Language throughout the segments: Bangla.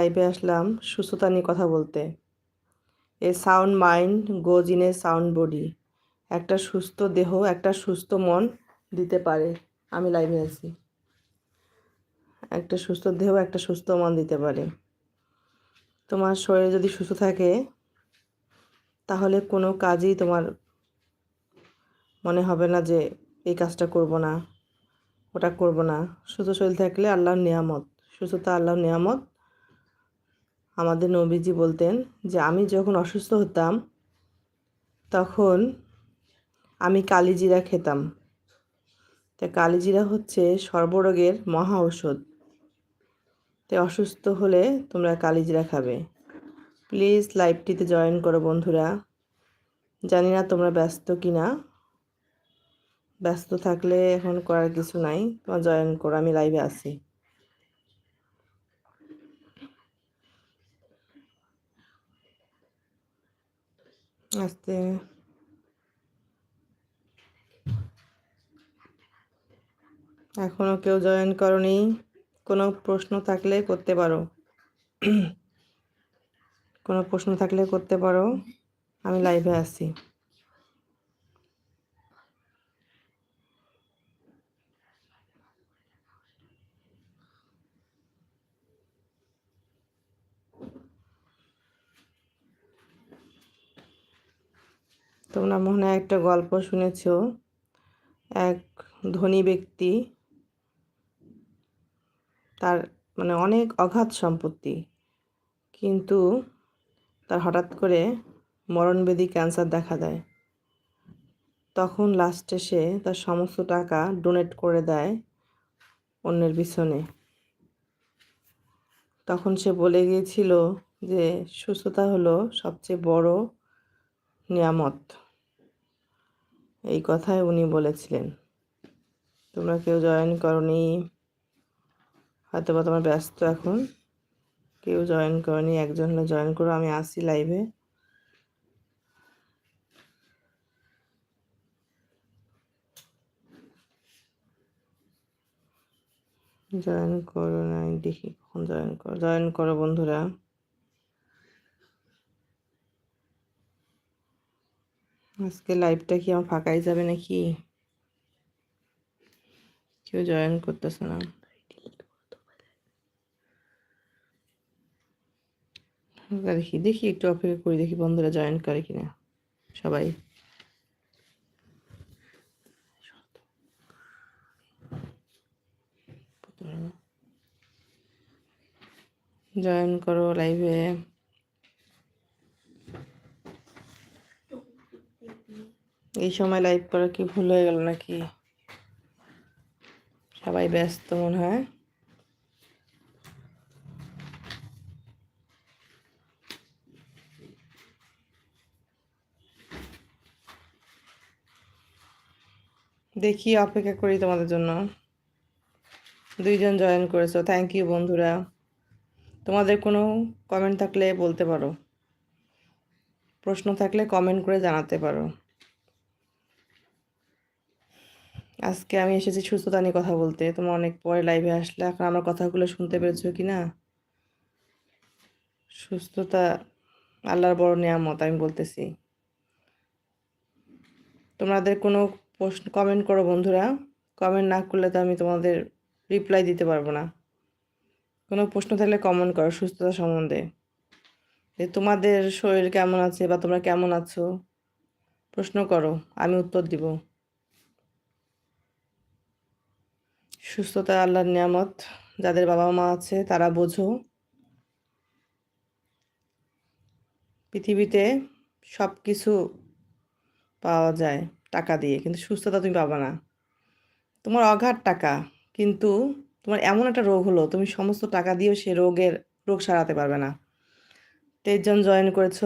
লাইভে আসলাম সুস্থতা নিয়ে কথা বলতে। A sound mind goes in a sound body. একটা সুস্থ দেহ, একটা সুস্থ মন দিতে পারে। আমি লাইভে আছি। একটা সুস্থ দেহ, একটা সুস্থ মন দিতে পারে। তোমার শরীর যদি সুস্থ থাকে, তাহলে কোনো কাজই তোমার মনে হবে না যে এই কাজটা করব না, ওটা করব না। সুস্থ শরীর থাকলে আল্লাহর নিয়ামত। সুস্থতা, আল্লাহর নিয়ামত। আমাদের নবীজি বলতেন যে, আমি যখন অসুস্থ হতাম, তখন আমি কালিজিরা খেতাম। তো কালিজিরা হচ্ছে সর্বরোগের মহা ঔষধ। তো অসুস্থ হলে তোমরা কালিজিরা খাবে। প্লিজ লাইভটিতে জয়েন করো বন্ধুরা। জানি না তোমরা ব্যস্ত কি না ব্যস্ত থাকলে এখন করার কিছু নাই। তোমার জয়েন করো, আমি লাইভে আছি। আস্তে এখনও কেউ জয়েন করনি, কোনো প্রশ্ন থাকলে করতে পারো। কোনো প্রশ্ন থাকলে করতে পারো। আমি লাইভে আছি। তোমরা মনে হয় একটা গল্প শুনেছ। এক ধনী ব্যক্তি তার মানে অনেক অগাধ সম্পত্তি, কিন্তু তার হঠাৎ করে মরণবেদী ক্যান্সার দেখা দেয়। তখন লাস্টে সে তার সমস্ত টাকা ডোনেট করে দেয় অন্যের পিছনে। তখন সে বলে গিয়েছিল যে সুস্থতা হলো সবচেয়ে বড় নিয়ামত। এই কথাই উনি বলেছিলেন। তোমরা কেউ জয়েন করনি হয়তো বা তোমার ব্যস্ত এখন। কেউ জয়েন করনি, একজন হলে জয়েন করো, আমি আসি লাইভে জয়েন করো না দেখি কখন জয়েন করো জয়েন করো বন্ধুরা। আজকে লাইভটা কি আমার ফাঁকাই যাবে নাকি? কেউ জয়েন করতেছে না। দেখি দেখি একটু অপেক্ষা করি, দেখি বন্ধুরা জয়েন করে কিনা। সবাই। জয়েন করো লাইভে এই সময় লাইভ করা কি ভুল হয়ে গেল নাকি? সবাই ব্যস্ত মনে হয়। দেখি অপেক্ষা করি তোমাদের জন্য। দুইজন জয়েন করেছ থ্যাংক ইউ বন্ধুরা। তোমাদের কোনো কমেন্ট থাকলে বলতে পারো। প্রশ্ন থাকলে কমেন্ট করে জানাতে পারো। আজকে আমি এসেছি সুস্থতা নিয়ে কথা বলতে। তোমার অনেক পরে লাইভে আসলে। এখন আমার কথাগুলো শুনতে পেরেছ কি না? সুস্থতা আল্লাহর বড় নিয়ামত, আমি বলতেছি। তোমাদের কোনো প্রশ্ন কমেন্ট করো বন্ধুরা। কমেন্ট না করলে তো আমি তোমাদের রিপ্লাই দিতে পারব না। কোনো প্রশ্ন থাকলে কমেন্ট করো সুস্থতা সম্বন্ধে। যে তোমাদের শরীর কেমন আছে বা তোমরা কেমন আছো, প্রশ্ন করো, আমি উত্তর দিব। সুস্থতা, আল্লাহর নিয়ামত, যাদের বাবা মা আছে, তারা বোঝো। পৃথিবীতে সব কিছু পাওয়া যায় টাকা দিয়ে, কিন্তু সুস্থতা তুমি পাবা না। তোমার অঘাট টাকা, কিন্তু তোমার এমন একটা রোগ হলো, তুমি সমস্ত টাকা দিয়েও সে রোগের, রোগ সারাতে পারবে না। তেইশজন জয়েন করেছ,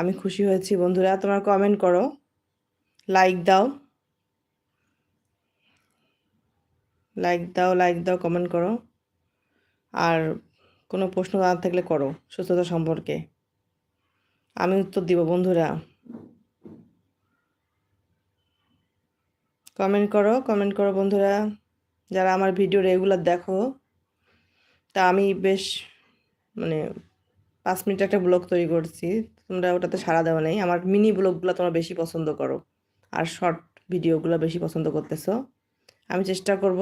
আমি খুশি হয়েছি। বন্ধুরা, তোমার কমেন্ট করো লাইক দাও। লাইক দাও লাইক দাও কমেন্ট করো। আর কোনো প্রশ্ন জানার থাকলে করো, সুস্থতা সম্পর্কে। আমি উত্তর দিব, বন্ধুরা। কমেন্ট করো কমেন্ট করো, বন্ধুরা। যারা আমার ভিডিও রেগুলার দেখো, তা আমি বেশ মানে পাঁচ মিনিট একটা ব্লগ তৈরি করছি। তোমরা ওটাতে সাড়া দেওয়া নেই। আমার মিনি ব্লগগুলো তোমরা বেশি পছন্দ করো। আর শর্ট ভিডিওগুলো বেশি পছন্দ করতেছো। আমি চেষ্টা করব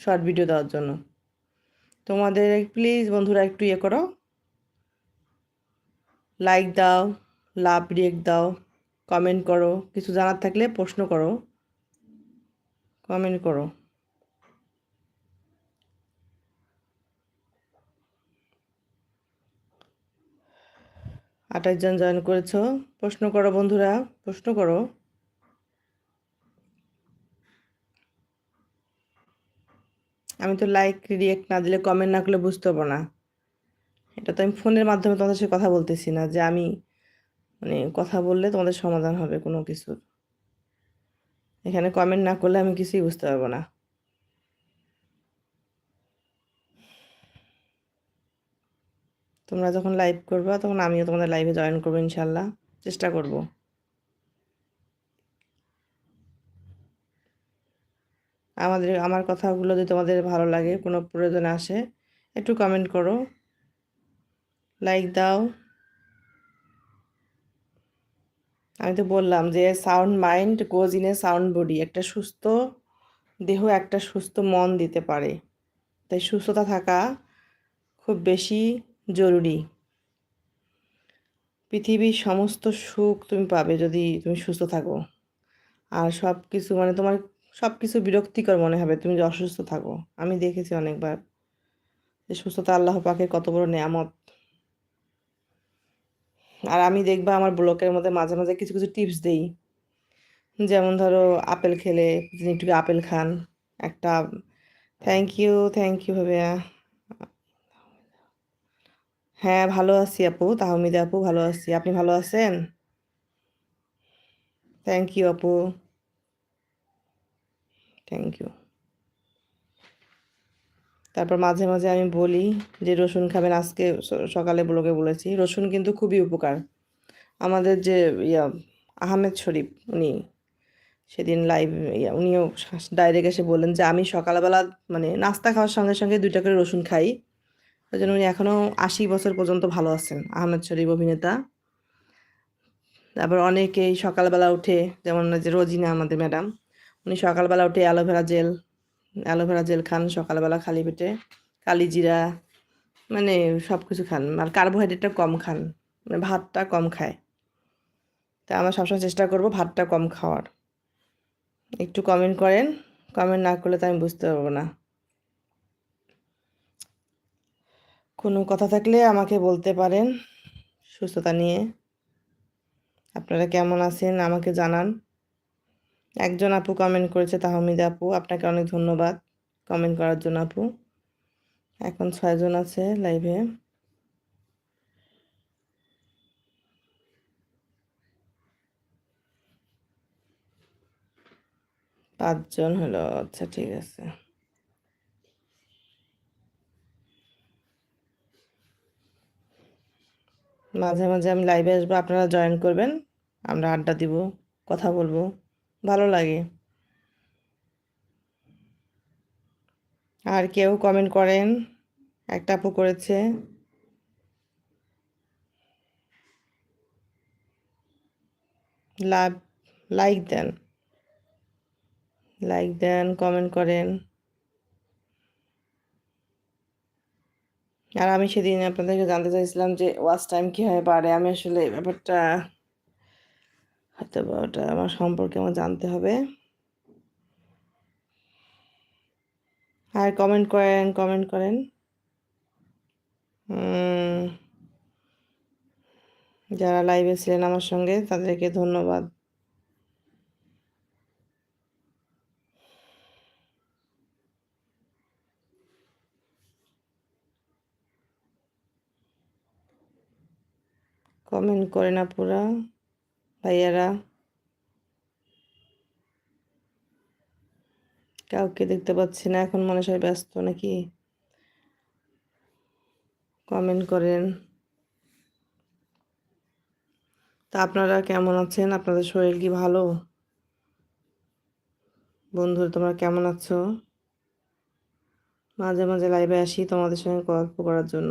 শর্ট ভিডিও দেওয়ার জন্য। তোমাদের প্লিজ বন্ধুরা একটু ইয়ে করো। লাইক দাও লাভ রিয়েক্ট দাও কমেন্ট করো, কিছু জানার থাকলে প্রশ্ন করো। কমেন্ট করো। আঠাশ জন জয়েন করেছ, প্রশ্ন করো বন্ধুরা, প্রশ্ন করো। আমি তো লাইক রিয়েক্ট না দিলে কমেন্ট না করলে বুঝতে পারব না। এটা তো আমি ফোনের মাধ্যমে তোমাদের সাথে কথা বলতেছি না, যে আমি মানে কথা বললে তোমাদের সমাধান হবে কোনো কিছুর। এখানে কমেন্ট না করলে আমি কিছুই বুঝতে পারব না। তোমরা যখন লাইভ করবে, তখন আমিও তোমাদের লাইভে জয়েন করব ইনশাল্লাহ। চেষ্টা করব। আমাদের, আমার কথাগুলো যদি তোমাদের ভালো লাগে, কোনো প্রয়োজন আসে, একটু কমেন্ট করো। লাইক দাও। আমি তো বললাম যে sound mind goes in a sound body একটা সুস্থ দেহ একটা সুস্থ মন দিতে পারে। তাই সুস্থতা থাকা খুব বেশি জরুরি। পৃথিবীর সমস্ত সুখ তুমি পাবে যদি তুমি সুস্থ থাকো। আর সব কিছু মানে তোমার সব কিছু বিরক্তিকর মনে হবে। তুমি যে অসুস্থ থাকো। আমি দেখেছি অনেকবার যে সুস্থতা আল্লাহ পাকে কত বড় নেয়ামত। আর আমি দেখবা আমার ব্লকের মধ্যে মাঝে মাঝে কিছু কিছু টিপস দেই। যেমন ধরো আপেল খেলে একটু আপেল খান। একটা থ্যাংক ইউ থ্যাংক ইউ ভাবিয়া হ্যাঁ ভালো আছি আপু। তাহমিদা আপু, ভালো আছি। আপনি ভালো আছেন? থ্যাংক ইউ আপু। থ্যাংক ইউ তারপর মাঝে মাঝে আমি বলি যে রসুন খাবেন, আজকে সকালে ব্লগে বলেছি, রসুন কিন্তু খুবই উপকার। আমাদের যে ইয়া আহমেদ শরীফ, উনি সেদিন লাইভ ইয়া, উনিও ডাইরেক্ট এসে বললেন যে আমি সকালবেলা মানে নাস্তা খাওয়ার সঙ্গে সঙ্গে দুইটা করে রসুন খাই। ওই জন্য উনি এখনও আশি বছর পর্যন্ত ভালো আছেন, আহমেদ শরীফ অভিনেতা। তারপর অনেকেই সকালবেলা উঠে, যেমন যে রোজিনা আমাদের ম্যাডাম উনি সকালবেলা উঠে aloe vera gel aloe vera gel খান সকালবেলা খালি পেটে। কালি জিরা মানে সব কিছু খান। আর কার্বোহাইড্রেটটা কম খান মানে ভাতটা কম খায়। তা আমরা সবসময় চেষ্টা করব ভাতটা কম খাওয়ার। একটু কমেন্ট করেন কমেন্ট না করলে তো আমি বুঝতে পারব না। কোনো কথা থাকলে আমাকে বলতে পারেন সুস্থতা নিয়ে। আপনারা কেমন আছেন আমাকে জানান। একজন আপু কমেন্ট করেছে, তাহমিদ আপু, আপনাকে অনেক ধন্যবাদ কমেন্ট করার জন্য আপু। এখন ছয়জন আছে লাইভে পাঁচজন হলো আচ্ছা ঠিক আছে। মাঝে মাঝে আমি লাইভে আসব, আপনারা জয়েন করবেন, আমরা আড্ডা দিব, কথা বলব। ভালো লাগে। আর কেউ কমেন্ট করেন, একটা আপু করেছে। লাভ লাইক দেন। লাইক দেন কমেন্ট করেন। আর আমি সেদিন আপনাদেরকে জানতে চাইছিলাম যে ওয়াচ টাইম কীভাবে বাড়ে? আমি আসলে ব্যাপারটা হয়তো ওটা আমার সম্পর্কে আমার জানতে হবে। আর কমেন্ট করেন কমেন্ট করেন। যারা লাইভে ছিলেন আমার সঙ্গে, তাদেরকে ধন্যবাদ। কমেন্ট করে না পুরা ভাইয়ারা। কাউকে দেখতে পাচ্ছি না, এখন মনে হয় ব্যস্ত নাকি? কমেন্ট করেন। তা আপনারা কেমন আছেন? আপনাদের শরীর কি ভালো? বন্ধুরা, তোমরা কেমন আছো? মাঝে মাঝে লাইভে আসি তোমাদের সঙ্গে গল্প করার জন্য।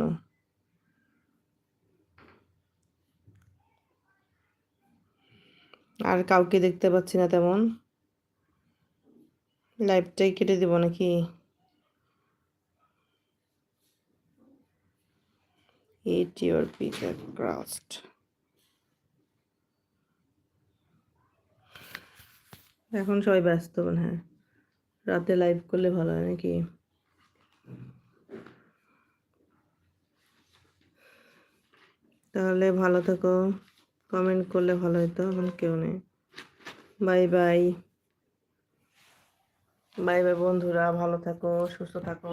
আর কাউকে দেখতে পাচ্ছি না তেমন। লাইভটাই কেটে দিব নাকি? Eat your pizza এখন সবাই ব্যস্ত মনে হয়। রাতে লাইভ করলে ভালো হয় নাকি? তাহলে ভালো থেকো। কমেন্ট করলে ভালো হতো এখন কেউ নেই। Bye bye. বাই বাই বন্ধুরা, ভালো থাকো, সুস্থ থাকো।